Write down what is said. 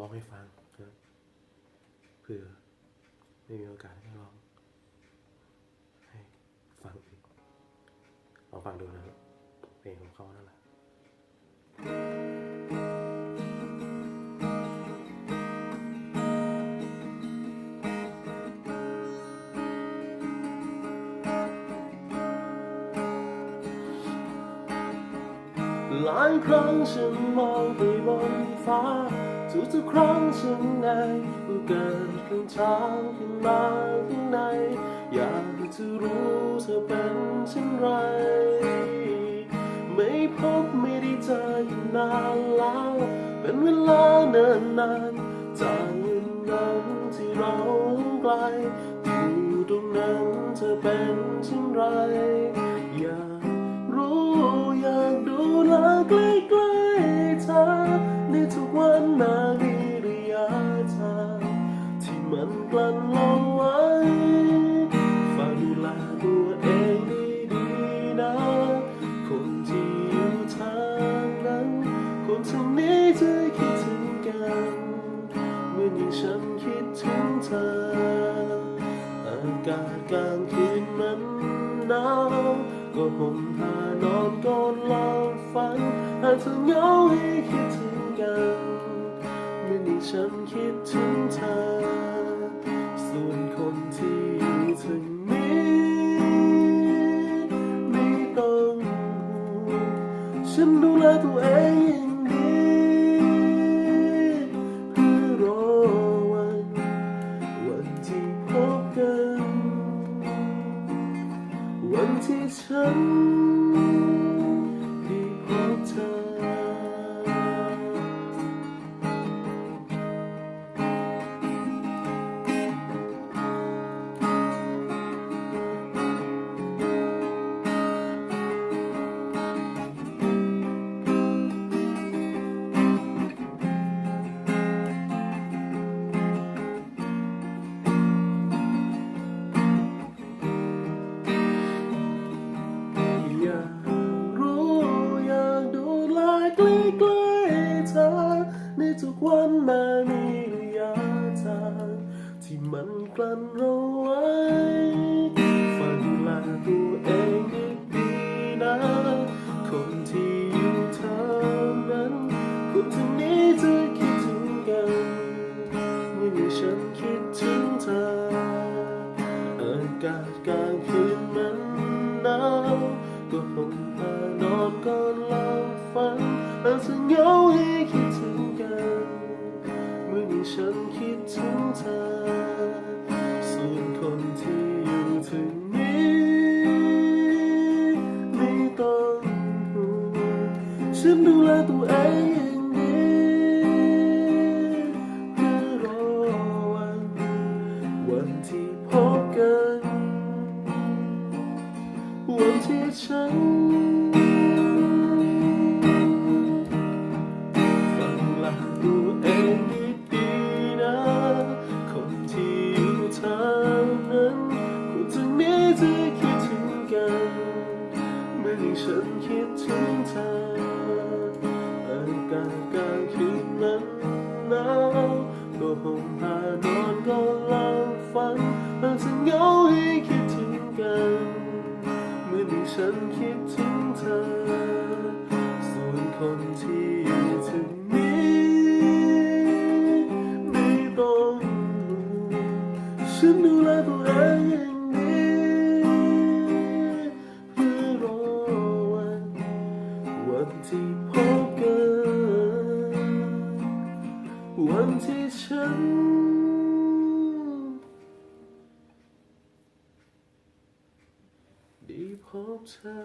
ร้องให้ฟังนะเผื่อไม่มีโอกาสได้ร้อง ให้ฟังอีกลองฟังดูนะเพลงของเขานั่นแหละหลายครั้งฉันมองไปบนฟ้า ทุกทุกๆครั้งฉันในว่าเกิดคำถามขึ้นมาข้างใน อยากจะรู้เธอเป็นเช่นไร ไม่พบไม่ได้เจอกันนานแล้วเป็นเวลาเนิ่นนานจากวันนั้นที่เราไกลอยู่ตรงนั้นเธอเป็นเช่นไรางคืนมันหนาวก็ห่มผ้านอนก่อนหลับฝันหากเธอเหงาให้คิดถึงกันเหมื่นที่ฉันคิดถึงเธอ ส่วนคนที่อยู่ทางนี้ไม่ต้องห่วงฉันดูแลตัวเอง วันม้มีระยะทางที่มันกลั้นเราไว้ฝากดูแลตัวเองดีๆนะคนที่อยู่ทางนั้นคนที่นี้จะคิดถึงกันเมื่ออย่างฉันคิดถึงเธออากาศกลาง ฉันดูแลตัวเองอย่างดีเพื่อรอวัน วันที่พบกัน วันที่ฉันฟังลาตัวเองดีๆนะ คนที่อยู่ทางนั้นคนทางนี้จะคิดถึงกันเหมื่อนที่ฉันคิดถึงเธอ ห่มผ้านอนก็เลับฝันมันจะเหงาให้คิดถึงกันเหมื่อนที่ฉันคิดถึงเธอ ส่วนคนที่อยู่ถึงนี้ไม่ต้องรู้ฉันดูแลตัวเอง ฉัน ได้พบเธอ